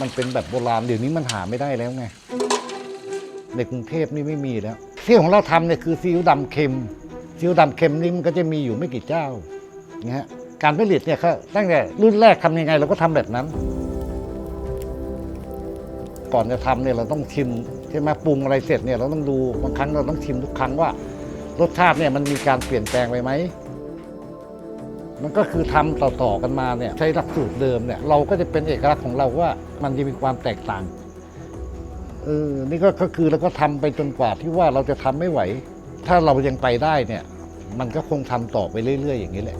มันเป็นแบบโบราณเดี๋ยวนี้มันหาไม่ได้แล้วไงในกรุงเทพนี่ไม่มีแล้วที่ของเราทำเนี่ยคือซีอิ๊วดำเค็มซีอิ๊วดำเค็มนี่มันก็จะมีอยู่ไม่กี่เจ้านะฮะการผลิตเนี่ยเขาตั้งแต่รุ่นแรกทำยังไงเราก็ทำแบบนั้น ก่อนจะทำเนี่ยเราต้องชิมใช่ไหมปรุงอะไรเสร็จเนี่ยเราต้องดูบางครั้งเราต้องชิมทุกครั้งว่ารสชาติเนี่ยมันมีการเปลี่ยนแปลงไปไหม มันก็คือทำต่อๆกันมาเนี่ยใช้หลักสูตรเดิมเนี่ยเราก็จะเป็นเอกลักษณ์ของเราว่ามันจะมีความแตกต่างเออนี่ก็คือเราก็ทำไปจนกว่าที่ว่าเราจะทำไม่ไหว ถ้าเรายังไปได้เนี่ย มันก็คงทำต่อไปเรื่อย ๆ อย่างนี้แหละ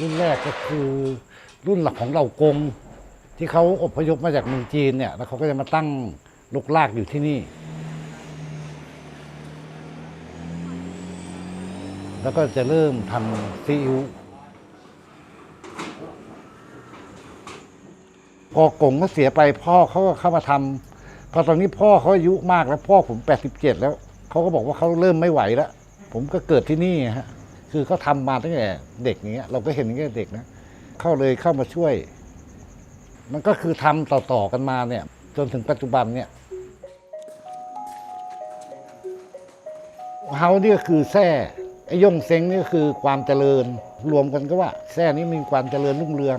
รุ่นแรกก็คือรุ่นหลักของเรากง ที่เขาอพยพมาจากเมืองจีนเนี่ยแล้วเขาก็จะมาตั้งลกลากอยู่ที่นี่ แล้วก็จะเริ่มทำซีอิ๊วพอกงก็เสียไปพ่อเขาก็เข้ามาทำพอตอนนี้พ่อเขาอายุมากแล้วพ่อผม87แล้วเขาก็บอกว่าเขาเริ่มไม่ไหวแล้ว ผมก็เกิดที่นี่ฮะ คือเขาทำมาตั้งแต่เด็กอย่างเงี้ย เราก็เห็นตั้งแต่เด็กนะเข้าเลยเข้ามาช่วย มันก็คือทำต่อๆกันมาเนี่ย จนถึงปัจจุบันเนี่ยเฮานี่ก็คือแท่ไอ้ยงเซ้งนี่คือความเจริญ รวมกันก็ว่าแท่นี้มีความเจริญรุ่งเรือง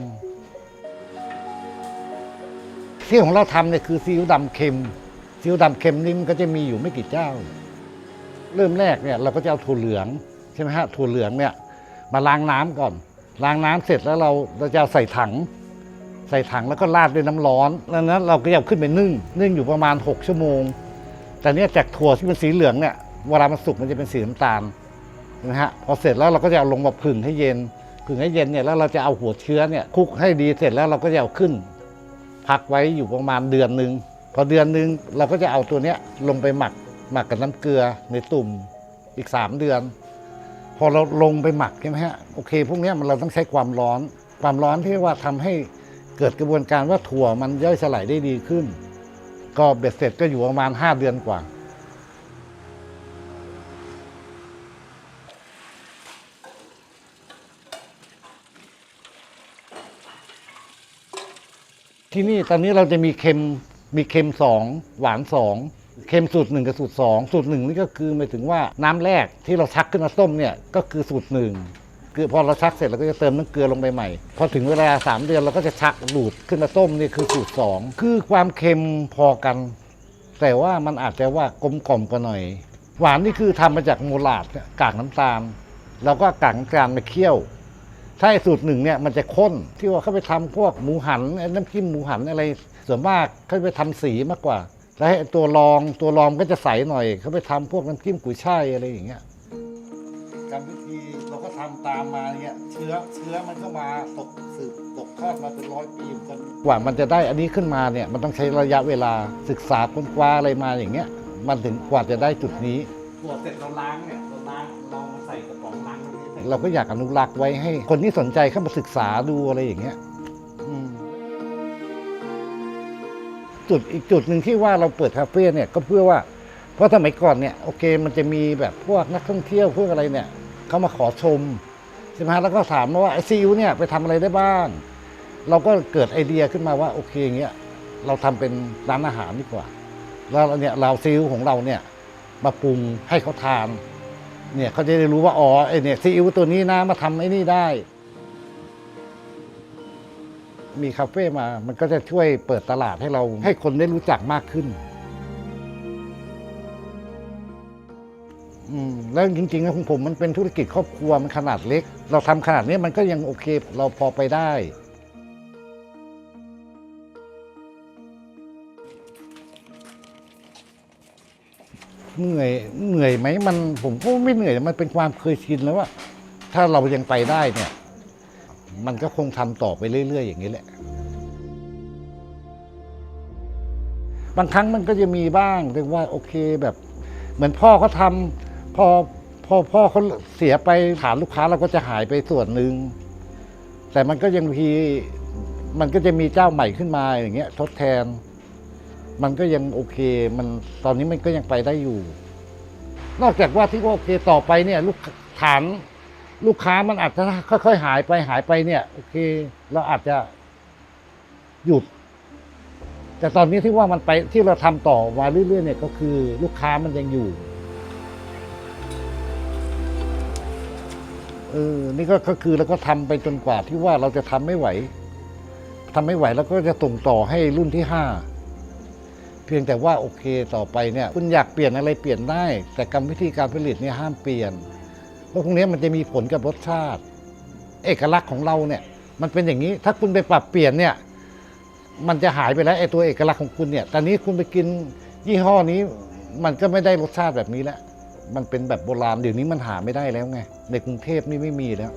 ที่ของเราทำเนี่ยคือซีอิ๊วดำเค็มซีอิ๊วดำเค็มนี่มันก็จะมีอยู่ไม่กี่เจ้า เริ่มแรกเนี่ยเราก็จะเอาถั่วเหลือง ใช่ไหมฮะถั่วเหลืองเนี่ยมาล้างน้ำก่อน ล้างน้ำเสร็จแล้วเราเราจะใส่ถัง ใส่ถังแล้วก็ราดด้วยน้ำร้อนแล้วนั้นเราก็จะเอาขึ้นไปนึ่งนึ่งอยู่ประมาณ 6 ชั่วโมง แต่เนี่ยจากถั่วที่เป็นสีเหลืองเนี่ยเวลามันสุกมันจะเป็นสีน้ำตาลนะฮะพอเสร็จแล้วเราก็จะเอาลงมาผึ่งให้เย็นผึ่งให้เย็นเนี่ยแล้วเราจะเอาหัวเชื้อเนี่ยคลุกให้ดีเสร็จแล้วเราก็จะเอาขึ้น พักไว้อยู่ประมาณเดือนหนึ่งพอเดือนหนึ่งเราก็จะเอาตัวเนี้ยลงไปหมักหมักกับน้ำเกลือในตุ่มอีก 3 เดือน พอเราลงไปหมักใช่ไหมฮะโอเคพวกนี้มันเราต้องใช้ความร้อน ความร้อนที่ว่าทำให้เกิดกระบวนการว่าถั่วมันย่อยสลายได้ดีขึ้น ก็เบ็ดเสร็จก็อยู่ประมาณ 5 เดือนกว่าที่นี่ตอนนี้เราจะมีเค็มมีเค็มสองหวานสอง เค็มสูตรหนึ่งกับสูตรสองสูตรหนึ่งนี่ก็คือหมายถึงว่าน้ำแรกที่เราชักขึ้นมาต้มเนี่ยก็คือสูตรหนึ่งคือพอเราชักเสร็จเราก็จะเติมน้ำเกลือลงไปใหม่ พอถึงเวลาสามเดือนเราก็จะชักดูดขึ้นมาต้มนี่คือสูตรสองคือความเค็มพอกัน แต่ว่ามันอาจจะว่ากลมกล่อมกว่าหน่อย หวานนี่คือทำมาจากโมลาดกากน้ำตาลเราก็กากน้ำตาลมาเคี่ยวถ้าสูตรหนึ่งเนี่ยมันจะข้นที่ว่าเขาไปทำพวกหมูหันน้ำจิ้มหมูหันอะไรส่วนมากเขาไปทำสีมากกว่า แล้วไอ้ตัวรองตัวรองก็จะใสหน่อย เขาไปทำพวกน้ำจิ้มกุยช่ายอะไรอย่างเงี้ยกรรมวิธีเราก็ทำตามมาเนี่ยเชื้อเชื้อมันก็มาตกสืบตกทอดมาเป็นร้อยปีจนกว่ามันจะได้อันนี้ขึ้นมาเนี่ยมันต้องใช้ระยะเวลาศึกษาค้นคว้าอะไรมาอย่างเงี้ย มันถึงกว่าจะได้จุดนี้ตรวจเสร็จเราล้างเนี่ยเราล้างเราใส่กระป๋องล้างเราก็อยากอนุรักษ์ไว้ให้คนที่สนใจเข้ามาศึกษาดูอะไรอย่างเงี้ย จุดอีกจุดหนึ่งที่ว่าเราเปิดคาเฟ่เนี่ยก็เพื่อว่า เพราะสมัยก่อนเนี่ยโอเคมันจะมีแบบพวกนักท่องเที่ยวพวกอะไรเนี่ยเขามาขอชมใช่ไหมแล้วก็ถามว่าไอซีอิ๊วเนี่ยไปทำอะไรได้บ้าง เราก็เกิดไอเดียขึ้นมาว่าโอเคอย่างเงี้ยเราทำเป็นร้านอาหารดีกว่า แล้วเราเนี่ยเราซีอิ๊วของเราเนี่ยมาปรุงให้เขาทาน เนี่ยเขาจะได้รู้ว่าอ๋อไอเนี่ยซีอิ๊วตัวนี้นะมาทำไอ้นี่ได้ มีคาเฟ่มา มันก็จะช่วยเปิดตลาดให้เรา ให้คนได้รู้จักมากขึ้นแล้วจริงๆแล้วของผมมันเป็นธุรกิจครอบครัวมันขนาดเล็ก เราทำขนาดนี้มันก็ยังโอเค เราพอไปได้เหนื่อยเหนื่อยไหมมันผมก็ไม่เหนื่อยมันเป็นความเคยชินแล้วว่าถ้าเรายังไปได้เนี่ย มันก็คงทำต่อไปเรื่อย ๆ อย่างนี้แหละ บางครั้งมันก็จะมีบ้างแต่ว่าโอเคแบบ เหมือนพ่อเขาทำพอพอพ่อเขาเสียไปฐานลูกค้าเราก็จะหายไปส่วนหนึ่งแต่มันก็ยังมีมันก็จะมีเจ้าใหม่ขึ้นมาอย่างเงี้ย ทดแทน มันก็ยังโอเค มันตอนนี้มันก็ยังไปได้อยู่ นอกจากว่าที่ว่าโอเคต่อไปเนี่ย ลูกฐาน ลูกค้ามันอาจจะค่อยๆหายไปหายไปเนี่ยโอเคเราอาจจะหยุด แต่ตอนนี้ที่ว่ามันไปที่เราทำต่อมาเรื่อยๆเนี่ยก็คือลูกค้ามันยังอยู่เออนี่ก็ก็คือแล้วก็ทำไปจนกว่าที่ว่าเราจะทำไม่ไหวทำไม่ไหวแล้วก็จะส่งต่อให้รุ่นที่ห้าเพียงแต่ว่าโอเคต่อไปเนี่ย คุณอยากเปลี่ยนอะไรเปลี่ยนได้ แต่กรรมวิธีการผลิตเนี่ยห้ามเปลี่ยน เพราะพวกนี้มันจะมีผลกับรสชาติ เอกลักษณ์ของเราเนี่ย มันเป็นอย่างนี้ถ้าคุณไปปรับเปลี่ยนเนี่ย มันจะหายไปแล้วไอ้ตัวเอกลักษณ์ของคุณเนี่ยตอนนี้คุณไปกินยี่ห้อนี้ มันก็ไม่ได้รสชาติแบบนี้แล้วมันเป็นแบบโบราณเดี๋ยวนี้มันหาไม่ได้แล้วไงในกรุงเทพนี่ไม่มีแล้ว